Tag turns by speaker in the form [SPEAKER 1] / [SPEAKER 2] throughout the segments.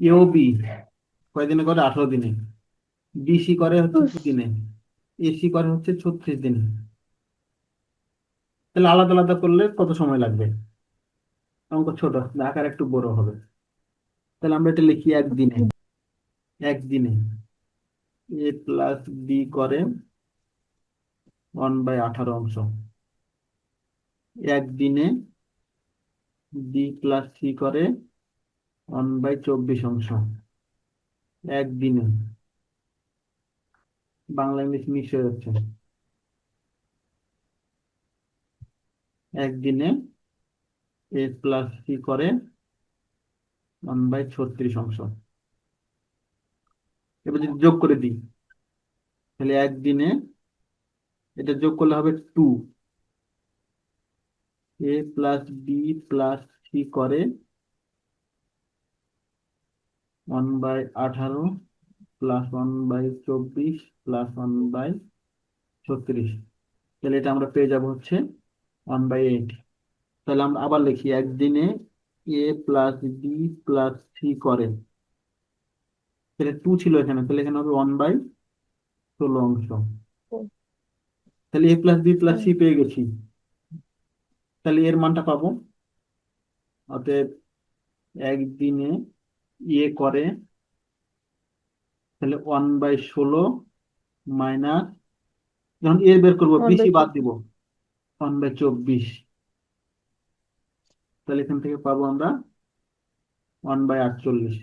[SPEAKER 1] এও বি কয়দিনে করে? আঠারো দিনে। বিসি করে হচ্ছে দিনে। এসি করে হচ্ছে ছত্রিশ দিনে। তাহলে আলাদা আলাদা করলে কত সময় লাগবে? অঙ্ক ছোট আকার একটু বড় হবে। তাহলে আমরা এটা লিখি একদিনে একদিনে এ প্লাস বি করে ওয়ান বাই আঠারো অংশ। একদিনে বি প্লাস সি করে ওয়ান বাই চব্বিশ অংশ। একদিনে। বাংলা ইংলিশ মিক্স হয়ে যাচ্ছে। একদিনে এ প্লাস সি করে ওয়ান বাই ছত্রিশ অংশ। এবার যদি যোগ করে দিই, তাহলে একদিনে এটা যোগ করলে হবে two A plus B plus C করে ওয়ান বাই আঠারো প্লাস ওয়ান বাই চব্বিশ প্লাস ওয়ান বাই ছত্রিশ। তাহলে এটা আমরা পেয়ে যাব হচ্ছে ওয়ান বাই এইট তাহলে আমরা আবার লিখি, একদিনে A plus B plus C করে। তাহলে টু ছিল এখানে, তাহলে এখানে হবে ওয়ান বাই ষোলো অংশ। তাহলে A plus B plus C পেয়ে গেছি। তাহলে এর মানটা পাবো। অতএব একদিনে ইয়ে করে তাহলে ওয়ান বাই ষোলো মাইনাস যখন এ বের করব
[SPEAKER 2] One
[SPEAKER 1] বাদ দিব ওয়ান বাই চব্বিশ। তাহলে এখান থেকে পাবো আমরা ওয়ান বাই আটচল্লিশ।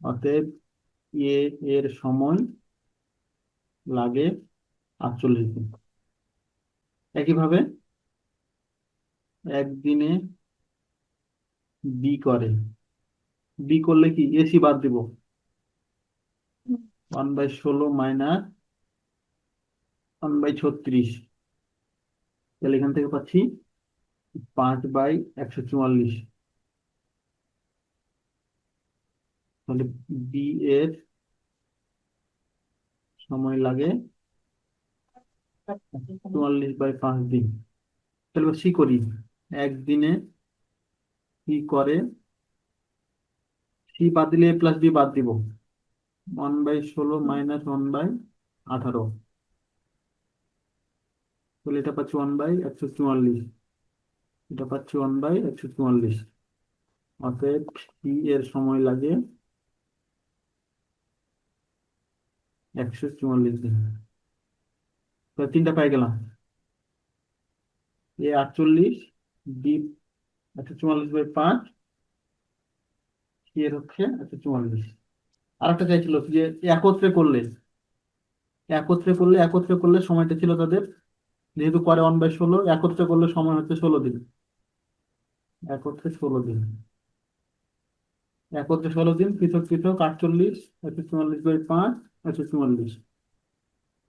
[SPEAKER 1] অতএব এ এর সময় লাগে আটচল্লিশ দিন। একইভাবে একদিনে বি করে। বি করলে কি? এসি বাদ দিব। ওয়ান বাই ষোলো মাইনাস ওয়ান বাই ছত্রিশ। তাহলে এখান থেকে পাচ্ছি পাঁচ বাই একশো চুয়াল্লিশ। তাহলে বি এর সময় লাগে চুয়াল্লিশ বাই পাঁচ দিন। তাহলে সি করি। একদিনে কি করে? সি বাদ দিলে এ প্লাস বি বাদ দিব। ওয়ান বাই ষোলো মাইনাস ওয়ান বাই আঠারো। তাহলে এটা পাচ্ছি ওয়ান বাই একশো চুয়াল্লিশ। এটা পাচ্ছি ওয়ান বাই একশো চুয়াল্লিশ। অতএব সি এর সময় লাগে একশো চুয়াল্লিশ দিন। তিনটা পাই গেলাম। এ আটচল্লিশ বি একশো চুয়াল্লিশ বাই পাঁচ এর হচ্ছে? একশো চুয়াল্লিশ আরেকটা চাইছিল যে একত্রে করলে একত্রে করলে একত্রে করলে সময়টা ছিল তাদের। যেহেতু করে ওয়ান বাই ষোলো, একত্রে করলে সময় হচ্ছে ষোলো দিন। একত্রে ষোলো দিন। একত্রে ষোলো দিন, পৃথক পৃথক, আটচল্লিশ একশো চুয়াল্লিশ বাই পাঁচ একশো চুয়াল্লিশ।